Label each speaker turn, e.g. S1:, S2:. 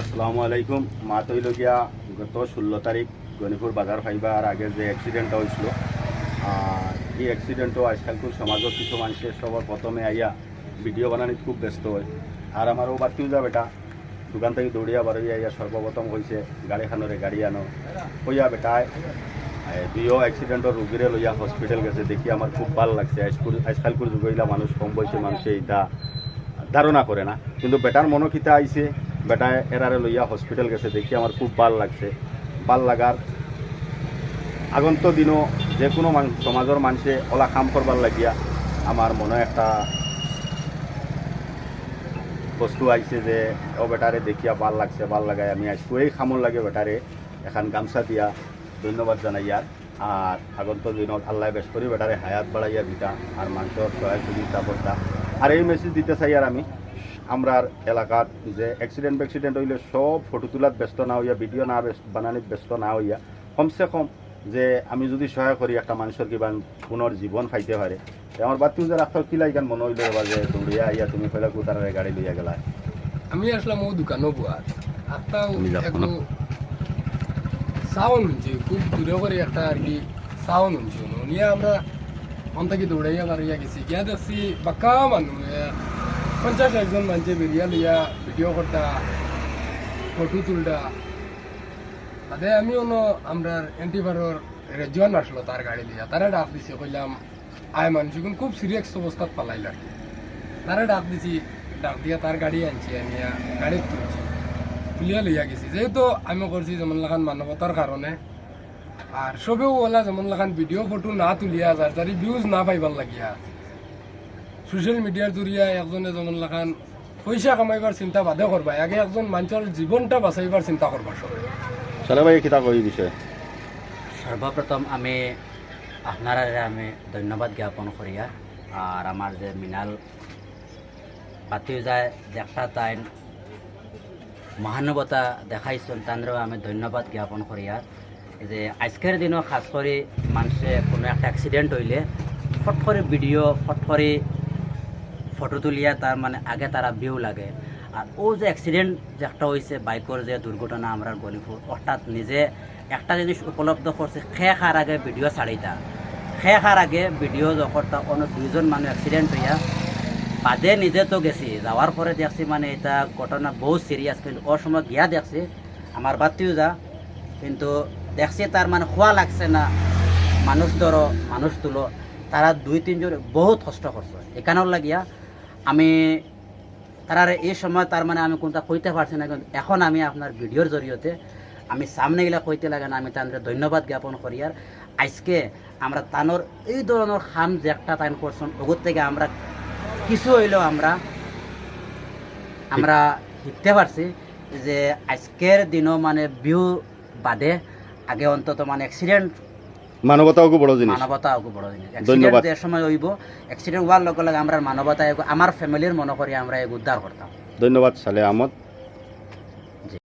S1: আসসালামু আলাইকুম, মা তৈল গিয়া গত ষোলো তারিখ গণিপুর বাজার ফাইবার আগে যে অ্যাক্সিডেন্টটা হয়েছিল এই অ্যাক্সিডেন্টও আজকালকুর সমাজত কিছু মানুষের সবার প্রথমে আইয়া ভিডিও বানানিত খুব ব্যস্ত হয়। আর আমারও বাতিও যা বেটা। দোকান থেকে দৌড়িয়া বারোই আইয়া সর্বপ্রথম হয়েছে গাড়িখানরে গাড়ি আনো। হইয়া বেটায় দুইও অ্যাক্সিডেন্টর রুগীরে লইয়া হসপিটাল গেছে। দেখি আমার খুব ভালো লাগছে। আজকুর আজকালকুর যুগইলা মানুষ কম বয়সী মানুষে এটা ধারণা করে না। কিন্তু বেটার মনোকিতা আইছে। বেটা এরারে লইয়া হসপিটাল গেছে, দেখি আমার খুব ভালো লাগছে। ভালো লাগার আগন্ত দিনও যে কোনো সমাজের মানুষে ওলা কাম করবার লাগিয়া আমার মনে একটা বস্তু আইছে যে, ও বেটারে দেখিয়া ভালো লাগছে, ভালো লাগায় আমি আজকে এই খামর লাগে বেটারে এখন গামছা দিয়া ধন্যবাদ জানাইয়ার আর আগন্ত দিনত আল্লাহ বেশ করি বেটারে হায়াত বাড়াইয়া দিতা। আর মানুষের সহায় সুবিধা করতা আর এই মেসেজ দিতে চাই আর আমি আমরার এলাকাত যে অ্যাক্সিডেন্ট অ্যাক্সিডেন্ট হইলে সব ফটো তোলাত ব্যস্ত না হইয়া ভিডিও না বানানিত ব্যস্ত না হইয়া কমসে কম যে আমি যদি সহায় করি একটা মানুষের কিবা পুনর জীবন ফাইতে পারে আমার বাতিও যে রাস্তা কিলা ইকান মনে হইলে এবার যে দৌড়িয়া আইয়া তুমি ফেলে কুতারে গাড়ি লইয়া গেলা।
S2: আমি আসলাম ও দোকানও বুয়ার আত্মাও
S1: তুমি
S2: একটু সাউন্ড শুনছি খুব দূরে করে একটা আর কি সাউন্ড নিয়ে আমরা থেকে দৌড়াইয়া বাড়িয়া গেছি গিয়া দেখছি বাক্কা মানুষ পঞ্চাশ একজন মানুষে বেরিয়া লইয়া ভিডিও করতা ফটো তুলটা তাতে আমি অন্য আমরা এন্টিভারর রেজন আসলো তার গাড়ি লিয়া তারা ডাক দিছে কইলাম আয় মানুষ এখন খুব সিরিয়াস অবস্থাত পালাইলা তারা ডাক দিছি ডাক দিয়া তার গাড়ি আনছি আনিয়া গাড়িত তুলছি তুলিয়া লইয়া গেছি যেহেতু আমি করছি যেমন লাগান মানবতার কারণে আর সবেও ওলা যেমন লাগান ভিডিও ফটো না তুলিয়া যার যারি ভিউজ না পাইবার লাগিয়া। সোশ্যাল মিডিয়ার জরিয়া একজনে যেমন লাগান পয়সা কামাইবার চিন্তা বাদে করবা আগে একজন মানুষের জীবনটা বাঁচাইবার চিন্তা করবা সবে
S1: সারা ভাই কিতা কই বিষয়ে
S3: সর্বপ্রথম আমি আপনারা আমি ধন্যবাদ জ্ঞাপন করি আর আমার যে মিনাল পাতিও যায় দেখা তাই মহানুভতা দেখাইছেন তাদেরও আমি ধন্যবাদ জ্ঞাপন করি আর এই যে আজকের দিনও খাস করে মানুষে কোনো একটা অ্যাক্সিডেন্ট হইলে ফট করে ভিডিও ফট করে ফটো তুলিয়া তার মানে আগে তারা ভিউ লাগে। আর ও যে অ্যাক্সিডেন্ট যে একটা হয়েছে বাইকের যে দুর্ঘটনা আমরা গলিপুর অর্থাৎ নিজে একটা জিনিস উপলব্ধ করছে খে খার আগে ভিডিও ছাড়িতা খে খার আগে ভিডিও যখনটা অন্য দুইজন মানুষ অ্যাক্সিডেন্ট হইয়া বাদে নিজে তো গেছি যাওয়ার পরে দেখছি মানে এটা ঘটনা বহুত সিরিয়াস কিন্তু ওর সময় গিয়া দেখছি আমার বাতিও যা, কিন্তু দেখছি তার মানে খোয়া লাগছে না। মানুষ ধরো, মানুষ তুলো তারা দুই, তিনজন বহুত কষ্ট করছে। এখানেও লাগিয়া আমি তারার এই সময় তার মানে আমি কোনটা কইতে পারছি না, কিন্তু এখন আমি আপনার ভিডিওর জরিয়তে আমি সামনে গেলে কইতে লাগে না, আমি তাদের ধন্যবাদ জ্ঞাপন করি। আর আজকে আমরা তানোর এই ধরনের খাম যে একটা তাইন করছেন, ওগুর থেকে আমরা কিছু হইলেও আমরা আমরা শিখতে পারছি যে আজকের দিনও মানে বিহু বাদে আগে অন্তত মানে অ্যাক্সিডেন্ট
S1: মানবতাও খুব বড় জিনিস।
S3: মানবতা বড় জিনিস।
S1: ধন্যবাদ।
S3: যে সময় হইব অ্যাক্সিডেন্ট হওয়ার লগে লগে আমরা মানবতা আমার ফ্যামিলির মনে করি আমরা উদ্ধার করতাম
S1: ধন্যবাদ সালে আহমদ।